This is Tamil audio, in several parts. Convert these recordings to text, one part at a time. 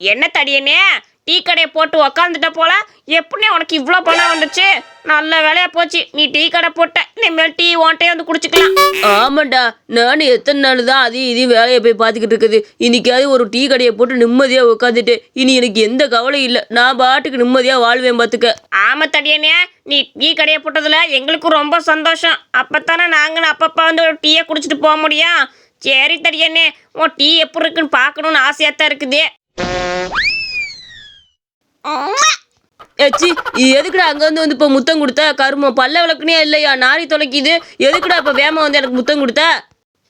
என்ன தடியனே டீ கடையை போட்டு உக்காந்துட்ட போல? எப்படினே உனக்கு இவ்வளோ பணம் வந்துச்சு? நல்ல வேலையா போச்சு. நீ டீ கடை போட்ட. இனிமேல் டீ ஓன்ட்டே வந்து குடிச்சுக்கலாம். ஆமாண்டா. நானும் எத்தனை நாள் தான் அதையும் இதையும் வேலையை போய் பார்த்துக்கிட்டு இருக்குது. இன்னைக்காவது ஒரு டீ கடையை போட்டு நிம்மதியாக உட்காந்துட்டு இனி எனக்கு எந்த கவலையும் இல்லை. நான் பாட்டுக்கு நிம்மதியாக வாழ்வேன் பார்த்துக்க ஆமா தடியனே நீ. டீ கடையை போட்டதுல எங்களுக்கும் ரொம்ப சந்தோஷம். அப்பத்தானே நாங்களும் அப்பப்போ வந்து ஒரு டீயை குடிச்சிட்டு போக முடியும்? சரி தடியனே உன் டீ எப்படி இருக்குன்னு பார்க்கணும்னு ஆசையாக தான் இருக்குது. ஏச்சி எதுக்குடா அங்கே வந்து வந்து இப்போ முத்தம் கொடுத்த? கருமம் பல்ல விளக்குனே இல்லையா? நாரி தொலைக்குது. எதுக்குடா இப்போ வேமா வந்து எனக்கு முத்தம் கொடுத்த?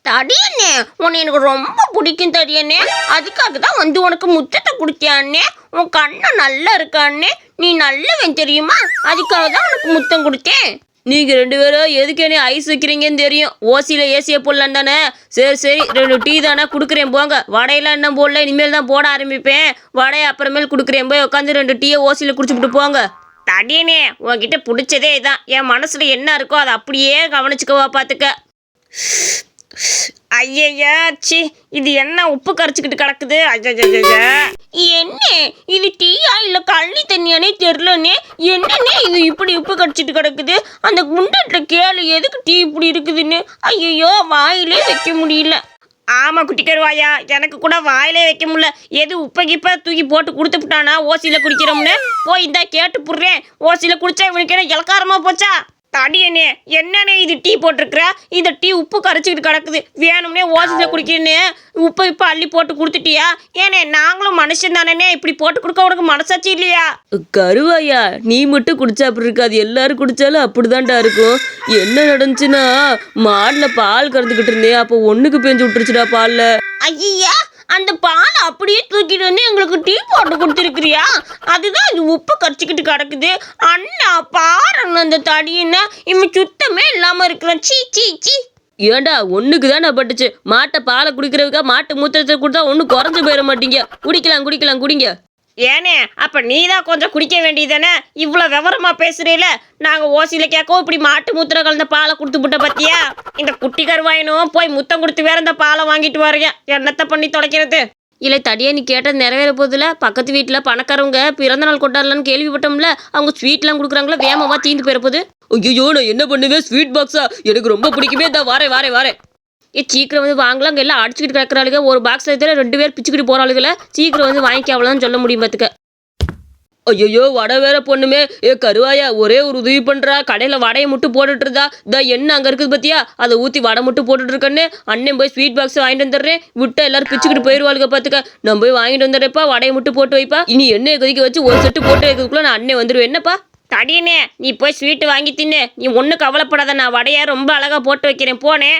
தடியண்ணே உன்னை எனக்கு ரொம்ப பிடிக்கும் தடியண்ணே அதுக்காக தான் வந்து உனக்கு முத்தத்தை கொடுத்தியாண்ணே உன் கண்ணு நல்லா இருக்காண்ணே நீ நல்லவன் தெரியுமா? அதுக்காக தான் உனக்கு முத்தம் கொடுத்தேன். நீங்கள் ரெண்டு பேரும் எதுக்கு என்ன ஐஸ் வைக்கிறீங்கன்னு தெரியும். ஓசியில் ஏசியை போடலாம் தானே? சரி சரி ரெண்டு டீ தானே கொடுக்குறேன் போங்க. வடையெல்லாம் இன்னும் போடல இனிமேல் தான் போட ஆரம்பிப்பேன். வடையை அப்புறமேல் கொடுக்குறேன் போய் உட்காந்து ரெண்டு டீயை ஓசியில் குடிச்சுட்டு போங்க. தடியனே உன்கிட்ட பிடிச்சதே இதான். என் மனசில் என்ன இருக்கோ அதை அப்படியே கவனிச்சுக்கவா பார்த்துக்க ஐயய்யா சி இது என்ன உப்பு கரைச்சிக்கிட்டு கிடக்குது. என்ன இது டீயா இல்ல கள்ளி தண்ணியானே தெரிலனே என்னன்னே இது இப்படி உப்பு கரைச்சிட்டு கிடக்குது? அந்த குண்டட்ட கேளு எதுக்கு டீ இப்படி இருக்குதுன்னு? ஐயோ வாயிலே வைக்க முடியல. ஆமா குட்டிக்கருவாயா எனக்கு கூட வாயிலே வைக்க முடியல. எது உப்பை கிப்ப தூக்கி போட்டு கொடுத்து விட்டானா ஓசியில குடிக்கிறோம்னு? போய் இந்தா கேட்டு புடுறேன். ஓசியில குடிச்சா இவனுக்கு என்ன இலக்காரமா போச்சா? தடியனே என்னண்ணே இது டீ போட்டிருக்கிற? இந்த டீ உப்பு கரைச்சிக்கிட்டு கிடக்குது. வேணும்னே ஓசியில் குடிக்கிறேன்னு உப்பை இப்போ அள்ளி போட்டு கொடுத்துட்டியா? ஏனே நாங்களும் மனுஷன் தானே இப்படி போட்டு கொடுக்க உனக்கு மனசாட்சி இல்லையா? கருவாயா நீ மட்டும் குடிச்சா அப்படி இருக்காது. எல்லாரும் குடிச்சாலும் அப்படிதான்டா இருக்கும். என்ன நடந்துச்சுன்னா மாடில் பால் கறந்துக்கிட்டு இருந்தேன் அப்போ ஒண்ணுக்கு பேஞ்சு விட்டுருச்சுடா பால்ல. ஐயா அந்த பாலை அப்படியே தூக்கிட்டு வந்து எங்களுக்கு டீ போட்டு கொடுத்துருக்குறியா? அதுதான் இது உப்பு கரைச்சிக்கிட்டு கிடக்குது. அண்ணா பாருங்க அந்த தடியின்னா. இவன் சுத்தமே இல்லாமல் இருக்கிறான். சீ சீ சீ. ஏண்டா ஒண்ணுக்கு தானே பட்டுச்சு. மாட்டை பாலை குடிக்கிறதுக்கா மாட்டு மூத்திரத்தை கொடுத்தா ஒன்றும் குறைஞ்சு போயிட மாட்டீங்க. குடிக்கலாம் குடிக்கலாம் குடிங்க. ஏனே அப்போ நீ தான் கொஞ்சம் குடிக்க வேண்டியதானே இவ்வளோ விவரமாக பேசுகிறீல நாங்கள் ஓசியில் கேட்கவும் இப்படி மாட்டு மூத்திர கலந்த பாலை கொடுத்து விட்ட பத்தியா? இந்த குட்டி கருவாயினும் போய் முத்தம் கொடுத்து வேற இந்த பாலை வாங்கிட்டு வரையா என்னத்தை பண்ணி தொலைக்கிறது? இல்லை தடியே நீ கேட்டது நிறைவேற போதில். பக்கத்து வீட்டில் பணக்காரவங்க பிறந்த நாள் கொண்டாடலான்னு கேள்விப்பட்டோம்ல அவங்க ஸ்வீட்லாம் கொடுக்குறாங்களா வேகமாக தீந்து போயிட ஐயோ நான் என்ன பண்ணுவேன்? ஸ்வீட் பாக்ஸா எனக்கு ரொம்ப பிடிக்குமே தான் வாரேன் வாரேன் வாரேன். ஏ சீக்கிரம் வந்து வாங்கலாம். அங்கே எல்லாம் அடிச்சுக்கிட்டு கிடக்குறாளுங்க. ஒரு பாக்ஸ் எடுத்து ரெண்டு பேர் பிச்சுக்கிட்டு போகிறாளுங்கள சீக்கிரம் வந்து வாங்கிக்க சொல்ல முடியும் பார்த்துக்க ஐயோ வடை வேற பொண்ணுமே. ஏ கருவாயா ஒரே ஒரு உதவி பண்ணுறா கடையில் வடையை மட்டும் போட்டுட்டு இருந்தா. இந்த என்ன அங்கே இருக்குது பார்த்தியா அதை ஊற்றி வடை மட்டும் போட்டுட்டு இருக்கேன்னு. அண்ணன் போய் ஸ்வீட் பாக்ஸ் வாங்கிட்டு வந்துடுறேன். விட்டா எல்லாரும் பிச்சுக்கிட்டு போயிடுவாளுங்க பார்த்துக்க நான் போய் வாங்கிட்டு வந்துடுறேப்பா வடையை மட்டும் போட்டு வைப்பா. இனி எண்ணெய் கொதிக்க வச்சு ஒரு செட்டு போட்டு வைக்கிறதுக்குள்ள நான் அண்ணன் வந்துடுவேன் என்னப்பா? தடியனே நீ போய் ஸ்வீட்டு வாங்கி தின்னு. நீ ஒன்றும் கவலைப்படாத. நான் வடையை ரொம்ப அழகா போட்டு வைக்கிறேன். போனே.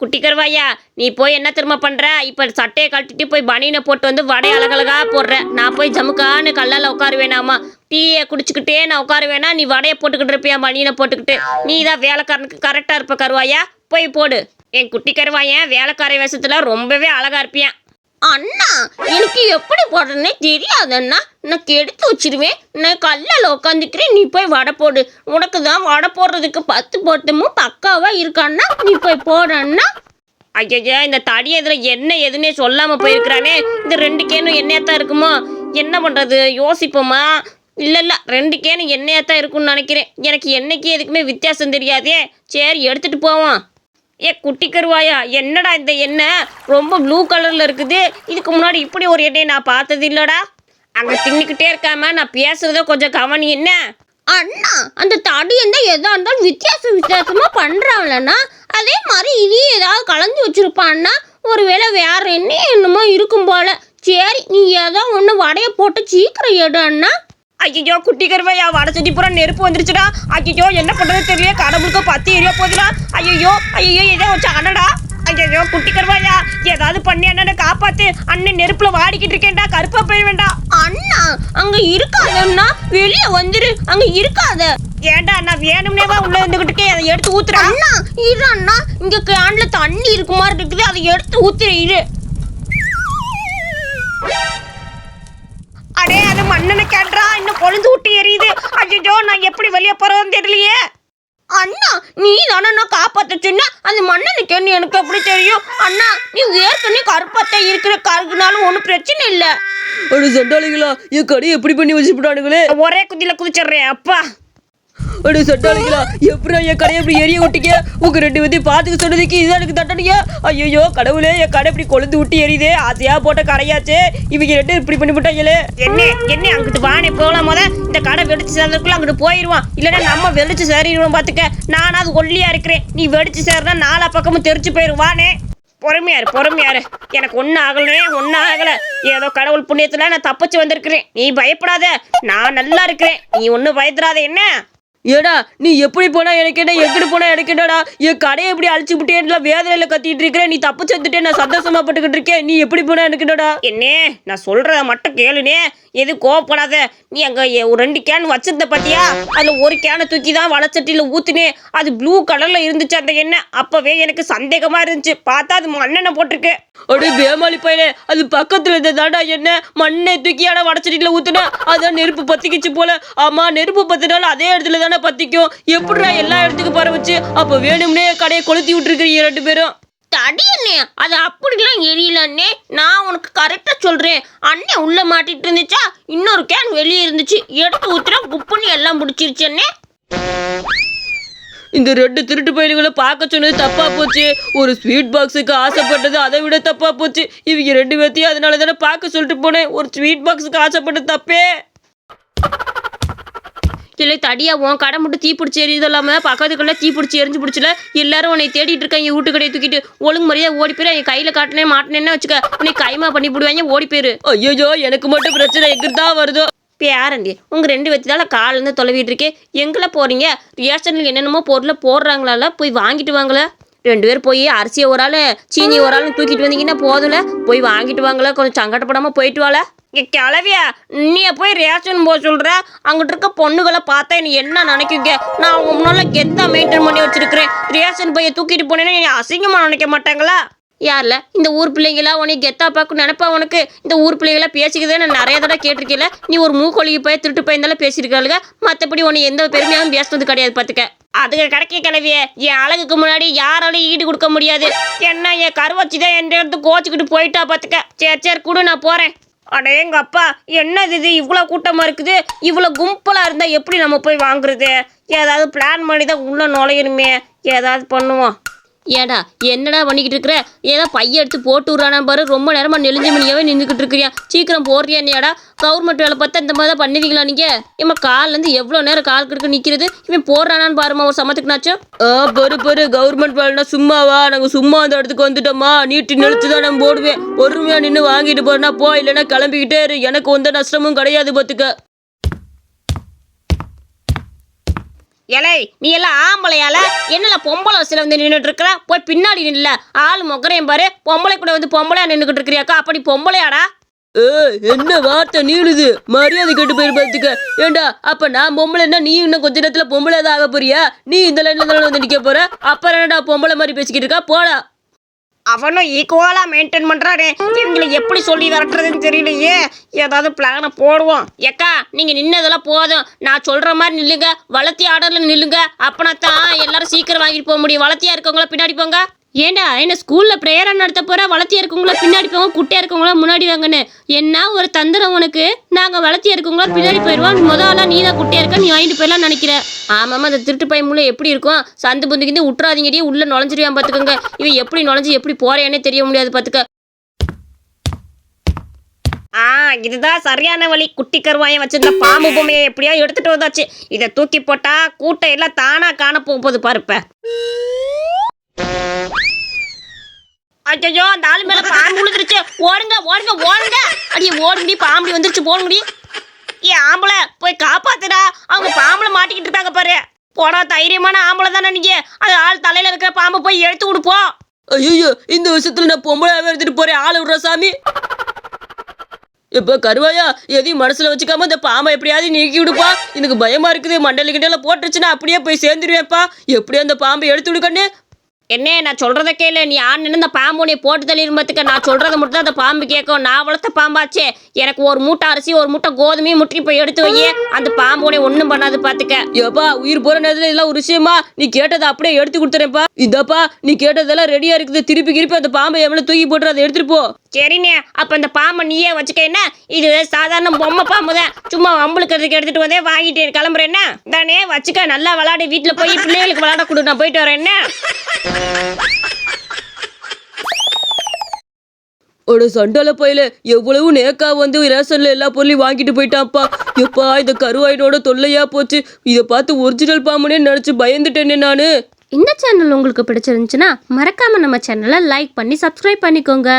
குட்டி கருவாயா நீ போய் என்ன திரும்ப பண்ணுற இப்போ சட்டையை கழட்டிட்டு போய் பனியனை போட்டு வந்து வடை அழகழகாக போடுற. நான் போய் ஜமுக்கான்னு கல்லால் உட்காருவேனாமா. டீயை குடிச்சிக்கிட்டே நான் உட்காருவேனா நீ வடையை போட்டுக்கிட்டு இருப்பியா பனியனை போட்டுக்கிட்டு? நீ தான் வேலைக்காரனுக்கு கரெக்டாக இருப்ப கருவாயா? போய் போடு. என் குட்டி கருவாயன் வேலைக்கார வேஷத்தில் ரொம்பவே அழகா இருப்பியான். அண்ணா எனக்கு எப்படி போடுறேன்னே தெரியாது அண்ணா நான் கெடுத்து வச்சிருவேன். நான் கல்லில் உட்காந்துக்கிறேன் நீ போய் வடை போடு. உனக்கு தான் வடை போடுறதுக்கு பத்து போட்டமும் பக்காவாக இருக்கான்னா நீ போய் போடு அண்ணா. ஐயா இந்த தடி இதில் என்ன எதுன்னே சொல்லாமல் போயிருக்கிறானே. இந்த ரெண்டு கேனும் என்னையாத்தான் இருக்குமோ? என்ன பண்ணுறது யோசிப்போமா? இல்லை இல்லை ரெண்டு கேனும் என்னையாத்தான் இருக்கும்னு நினைக்கிறேன். எனக்கு என்னைக்கு எதுக்குமே வித்தியாசம் தெரியாதே. சரி எடுத்துகிட்டு போவோம். ஏ குட்டி கருவாயா? என்னடா இந்த எண்ணெய்? ரொம்ப ப்ளூ கலரில் இருக்குது. இதுக்கு முன்னாடி இப்படி ஒரு எண்ணெய் நான் பார்த்தது இல்லடா. அங்கே தின்னுக்கிட்டே இருக்காம நான் பேசுறத கொஞ்சம் கவனி என்ன? அண்ணா அந்த தடி என்ன எதா இருந்தாலும் வித்தியாச வித்தியாசமா பண்றான்லண்ணா. அதே மாதிரி இதையும் ஏதாவது கலந்து வச்சிருப்பான்னா ஒருவேளை வேற என்ன என்னமோ இருக்கும் போல. சரி நீ ஏதோ ஒன்று வடைய போட்டு சீக்கிரம் எடு அண்ணா. ஐயோ குட்டி கருவையா வடை செஞ்சு பூரா நெருப்பு வந்துருச்சுடா. ஐயோ என்ன பண்றது தெரியல. கடவுளுக்கு பத்து எரிய போகுதுடா. ஐயோ ஐயோ ஏதோ வச்சு அண்ணடா ஐயோ குட்டி கருவாயா ஏதாவது பண்ணி அண்ணனை காப்பாத்து. அண்ணன் நெருப்புல வாடிக்கிட்டு இருக்கேன்டா. கருப்பா போயிடுவேண்டா அண்ணா அங்க இருக்காதண்ணா வெளியே வந்துரு. அங்க இருக்காத. ஏன்டா நான் வேணும்னேவா உள்ள இருந்துகிட்டு இருக்கேன் அதை எடுத்து ஊத்துற. அண்ணா இரு அண்ணா. இங்க கேன்ல தண்ணி இருக்கு மாதிரி இருக்குது. அதை எடுத்து ஊத்துற இரு. அடே அது மண்ணெண்ண கேட்றா இன்னும் கொழுந்து விட்டு எரியுது. ஐயோ நான் எப்படி வெளியே போறதுன்னு தெரியலையே. அண்ணா நீ தானே காப்பாத்த சொன்ன அந்த மண்ணனுக்கு எனக்கு எப்படி தெரியும்? அண்ணா நீ ஏற்கனவே கருப்பத்தை இருக்கிற கருக்குனாலும் ஒன்றும் பிரச்சனை இல்லை. அடு சண்டாளிகளா என் கடையை எப்படி பண்ணி வச்சுட்டானுங்களே ஒரே குதியில குதிச்சிடுறேன். அப்பா. அடு சண்டாளிகளா எப்படா என் கடையை இப்படி எரிய விட்டீங்க? உங்க ரெண்டு பேத்தையும் பார்த்துக்க சொன்னதுக்கு இதுதான் எனக்கு தட்டணிங்க ஐயோ கடவுளே என் கடை இப்படி கொழுந்து விட்டு எரியுதே. ஆசையா போட்ட கடையாச்சே இவங்க ரெண்டு இப்படி பண்ணி விட்டாங்களே என்ன என்ன அங்கிட்டு வானே போகலாம் முத. இந்த கடை வெடிச்சு சேர்ந்ததுக்குள்ள அங்கிட்டு போயிடுவான் இல்லைன்னா நம்ம வெடிச்சு சேரிடுவோம் பார்த்துக்க அது ஒல்லியா இருக்கிறேன். நீ வெடிச்சு சேர்னா நாலா பக்கமும் தெரிச்சு போயிரும். பொறுமையாரு பொறுமையாரு. எனக்கு ஒன்றும் ஆகலே ஒன்றும் ஆகலை. ஏதோ கடவுள் புண்ணியத்தில் நான் தப்பிச்சு வந்திருக்கிறேன். நீ பயப்படாத. நான் நல்லா இருக்கிறேன். நீ ஒன்றும் பயந்துடாத. என்ன? ஏடா நீ எப்படி போனா எனக்கு என்ன எங்கிட்டு போனா எனக்கு என்னடா? என் கடையை எப்படி அழிச்சு விட்டேன்ல வேதனையில கத்திட்டு இருக்கிறேன் நீ தப்பு செத்துட்டே நான் சந்தோஷமா பட்டுக்கிட்டு இருக்கேன் நீ எப்படி போனா எனக்கு என்னடா? என்னே நான் சொல்றத மட்டும் கேளுனே எது கோவப்படாத. நீ அங்கே ஒரு ரெண்டு கேன் வச்சிருந்த பாத்தியா? அதுல ஒரு கேனை தூக்கி தான் வளச்சட்டியில் ஊத்துனே. அது ப்ளூ கலர்ல இருந்துச்சு அந்த எண்ணெய். அப்போவே எனக்கு சந்தேகமா இருந்துச்சு. பார்த்தா அது மண்ணெண்ணெய் போட்டிருக்கு. அடே பேமாளி பையனே அது பக்கத்துல இருந்ததாடா என்ன? மண்ணை தூக்கியாட வடச்சடியில ஊத்துன. அதான் நெருப்பு பத்திக்கிச்சு போல. ஆமா நெருப்பு பற்றினாலும் அதே இடத்துல தானே பத்திக்கும். எப்படிடா எல்லா இடத்துக்கும் பரவுச்சு? அப்போ வேணும்னே கடையை கொளுத்தி விட்டுருக்கீங்க ரெண்டு பேரும். தடி அது அப்படிலாம் எரியலண்ணே. நான் உனக்கு கரெக்டாக சொல்கிறேன் அண்ணே உள்ள மாட்டிட்டு இருந்துச்சா? இன்னொரு கேன் வெளியே இருந்துச்சு. எடுத்து ஊத்துனா குப்புன்னு எல்லாம் பிடிச்சிருச்சு அண்ணே இந்த ரெண்டு திருட்டு பயணிகளை பார்க்க சொன்னது தப்பா போச்சு. ஒரு ஸ்வீட் பாக்ஸுக்கு ஆசைப்பட்டது அதை விட தப்பா போச்சு. இவங்க ரெண்டு பேர்த்தையும் அதனால தானே பார்க்க சொல்லிட்டு போனேன். ஒரு ஸ்வீட் பாக்ஸுக்கு ஆசைப்பட்டது தப்பே. இல்லை தடியா உன் கடை மட்டும் தீ பிடிச்சி எரியுது இல்லாமல் பக்கத்துக்குள்ள தீ பிடிச்சி எரிஞ்சு பிடிச்சல எல்லாரும் உன்னை தேடிட்டு இருக்காங்க வீட்டு கடையை தூக்கிட்டு ஒழுங்கு முறையா ஓடி போயிரு. என் கையில் காட்டினே மாட்டினேன்னு வச்சுக்க உன்னை கைமா பண்ணி போடுவாங்க ஓடி போயிரு. ஐயோ எனக்கு மட்டும் பிரச்சனை எங்கிட்டு தான் வருதோ? பேரண்டி உங்கள் ரெண்டு பேர்த்தால காலேருந்து தொலைவிட்டு இருக்கே. எங்கே போகிறீங்க ரியாக்ஷனில் என்னென்னமோ பொருளை போடுறாங்களால போய் வாங்கிட்டு வாங்களே. ரெண்டு பேர் போய் அரிசியை ஒரு ஆள் சீனி ஒரு ஆள் தூக்கிட்டு வந்தீங்கன்னா போதும்ல. போய் வாங்கிட்டு வாங்களே கொஞ்சம் சங்கடப்படாமல் போயிட்டு வாழ கிளவியா நீ போய் ரேஷன் போக சொல்கிற அங்கிட்டு இருக்க பொண்ணுகளை பார்த்தா நீ என்ன நினைக்குங்க? நான் அவங்க முன்னால் கெத்தாக மெயின்டைன் பண்ணி வச்சிருக்கிறேன். ரேஷன் பையை தூக்கிட்டு போனேன்னா நீ அசிங்கமாக நினைக்க மாட்டாங்களா? யாரில்? இந்த ஊர் பிள்ளைங்களா உனக்கு கெத்தா பார்க்க நினைப்பா உனக்கு? இந்த ஊர் பிள்ளைங்களா பேசிக்கிறதே நான் நிறைய தடவை கேட்டிருக்கேன் நீ ஒரு மூக்கொழுகி போய் திருட்டு போயிருந்தாலும் பேசியிருக்காளுங்க. மற்றபடி உன்னை எந்த பெருமையாகவும் பேசுனது கிடையாது பார்த்துக்க அதுக்கு கிடைக்க கிளவியே என் அழகுக்கு முன்னாடி யாராலையும் ஈடு கொடுக்க முடியாது. என்ன என் கருவச்சி தான் என் இடத்து கோச்சிக்கிட்டு போயிட்டா பார்த்துக்க சரி சரி கொடு நான் போகிறேன் அடேங்கப்பா அப்பா என்னது இது? இவ்வளோ கூட்டமாக இருக்குது. இவ்வளோ கும்பலாக இருந்தால் எப்படி நம்ம போய் வாங்குறது? ஏதாவது பிளான் பண்ணி தான் உள்ளே நுழையணுமே. ஏதாவது பண்ணுவோம். ஏடா என்னடா பண்ணிக்கிட்டு இருக்கிற? ஏதோ பையன் எடுத்து போட்டு விட்றானா பாரு. ரொம்ப நேரமாக நெலிஞ்ச மணியாகவே நின்றுக்கிட்டு இருக்கிறியா. சீக்கிரம் போடுறியா நீடா கவர்மெண்ட் வேலை பார்த்தா இந்த மாதிரி தான் பண்ணுவீங்களா நீங்க? இவன் கால்லேருந்து எவ்வளோ நேரம் கால் கிடக்கு நிற்கிறது இவன் போடுறானான்னு பாருமா ஒரு சமத்துக்குனாச்சும் ஆ பொறு பொறு கவர்மெண்ட் வேலைனா சும்மாவா? நாங்கள் சும்மா அந்த இடத்துக்கு வந்துட்டோமா நீட்டி நிறுத்து தான் நான் போடுவேன். பொறுமையாக நின்று வாங்கிட்டு போறேன்னா போ இல்லைன்னா கிளம்பிக்கிட்டே இரு. எனக்கு வந்து நஷ்டமும் கிடையாது பார்த்துக்க ஏலே நீ எல்லாம் ஆம்பளையால என்னல பொம்பளை வசதியில் வந்து நின்றுட்டு இருக்கிற போய் பின்னாடி நில்ல. ஆள் மொக்கரையும் பாரு. பொம்பளை கூட வந்து பொம்பளையா நின்றுக்கிட்டு இருக்கிறியாக்கா. அப்படி பொம்பளையாடா? ஏ என்ன வார்த்தை நீளுது? மரியாதை கெட்டு போயிரு பார்த்துக்க ஏண்டா அப்ப நான் பொம்பளைன்னா நீ இன்னும் கொஞ்ச நேரத்துல பொம்பளை தான் ஆக போறியா? நீ இந்த லைன்ல தானே வந்து நிக்க போற? அப்புறம் என்னடா பொம்பளை மாதிரி பேசிக்கிட்டு இருக்கா? போடா. அவனும் ஈக்குவலா மெயின்டைன் பண்ணுறாரு இவங்களை எப்படி சொல்லி விரட்டுறதுன்னு தெரியலையே. ஏதாவது பிளானை போடுவோம். ஏக்கா நீங்க நின்னதெல்லாம் போதும். நான் சொல்ற மாதிரி நில்லுங்க. வளர்த்தி ஆர்டரில் நில்லுங்க. அப்படின்னா தான் எல்லாரும் சீக்கிரம் வாங்கிட்டு போக முடியும். வளர்த்தியாக இருக்கவங்கள பின்னாடி போங்க. ஏண்டா என்ன ஸ்கூலில் ப்ரேயரா நடத்த போகிற வளர்த்தியா இருக்கவங்கள பின்னாடி போங்க குட்டியா இருக்கவங்கள முன்னாடி வாங்கன்னு. என்ன ஒரு தந்திரம் உனக்கு? நாங்கள் வளர்த்தியா இருக்கவங்கள பின்னாடி போயிடுவோம் முதல்ல நீ தான் குட்டியா இருக்க நீ வாங்கிட்டு போயிடலாம் நினைக்கிறேன் ஆமாம் அந்த திருட்டு பையன் மூலம் எப்படி இருக்கும்? சந்து புந்துக்கிந்து விட்டுறாதீங்கடி உள்ளே நுழைஞ்சிருவான் பார்த்துக்கோங்க இவன் எப்படி நுழைஞ்சு எப்படி போறேன்னே தெரிய முடியாது பார்த்துக்க ஆ இதுதான் சரியான வழி. குட்டி கருவாயம் வச்சிருந்த பாம்பு பொம்மையை எப்படியோ எடுத்துட்டு வந்தாச்சு. இதை தூக்கி போட்டா கூட்டம் எல்லாம் தானா காண போகும்போது பாருப்ப ஐயோ அந்த ஆளு மேல பாம்பு விழுந்துருச்சு ஓடுங்க ஓடுங்க ஓடுங்க. அடியே ஓடுங்கடி பாம்பு வந்துருச்சு போடுங்கடி. ஏ ஆம்பளை போய் காப்பாத்துடா. அவங்க பாம்புல மாட்டிக்கிட்டு இருக்காங்க பாரு. போடா தைரியமான ஆம்பளை தானே நீங்க அது ஆள் தலையில இருக்கிற பாம்பை போய் எடுத்து கொடுப்போம் ஐயோ இந்த விஷயத்துல நான் பொம்பளை எடுத்துட்டு போறேன். ஆளு விடுற சாமி. இப்போ கருவாயா? எதையும் மனசுல வச்சுக்காம இந்த பாம்பை எப்படியாவது நீக்கி விடுப்பா எனக்கு பயமா இருக்குது. மண்டல கிண்டல போட்டுருச்சுன்னா அப்படியே போய் சேர்ந்துருவேன்ப்பா எப்படியோ அந்த பாம்பை எடுத்து விடுக்கன்னு என்ன நான் சொல்றத கேளு. நீ ஆண்டு இந்த பாம்பு உன்னை போட்டு தள்ளிரும்பத்துக்கு நான் சொல்றத மட்டும் தான் அந்த பாம்பு கேட்கும். நான் வளர்த்த பாம்பாச்சே. எனக்கு ஒரு மூட்டை அரிசி ஒரு மூட்டை கோதுமையும் முட்டி போய் எடுத்து வையே. அந்த பாம்பு உன்னை ஒன்றும் பண்ணாது பாத்துக்க. ஏப்பா உயிர் போற நேரத்துல இதெல்லாம் ஒரு விஷயமா? நீ கேட்டதை அப்படியே எடுத்து கொடுத்துறேன்ப்பா. இதப்பா நீ கேட்டதெல்லாம் ரெடியா இருக்குது. திருப்பி திருப்பி அந்த பாம்பை எவ்வளவு தூக்கி போட்டு அதை எடுத்துட்டு போ. சரிண்ணே. அப்ப இந்த பாம்பை நீயே வச்சுக்க என்ன? இது சாதாரண பொம்மை பாம்பு தான். சும்மா அம்பளுக்கிறதுக்கு எடுத்துட்டு வந்தே வாங்கிட்டு கிளம்புறேன் என்ன? தானே வச்சுக்க. நல்லா விளாடு. வீட்டுல போய் பிள்ளைகளுக்கு விளாட கொடு. நான் போயிட்டு வரேன் என்ன? ஒரு சண்டால பையில எவ்வளவு நேக்கா வந்து ரேஷன்ல எல்லா பொருளையும் வாங்கிட்டு போயிட்டான்ப்பா. எப்பா இந்த கருவாயினோட தொல்லையா போச்சு. இதை பார்த்து ஒரிஜினல் பாம்புனே நினைச்சு பயந்துட்டேனே நானு. இந்த சேனல் உங்களுக்கு பிடிச்சிருந்துச்சுன்னா மறக்காம நம்ம சேனலை லைக் பண்ணி சப்ஸ்கிரைப் பண்ணிக்கோங்க.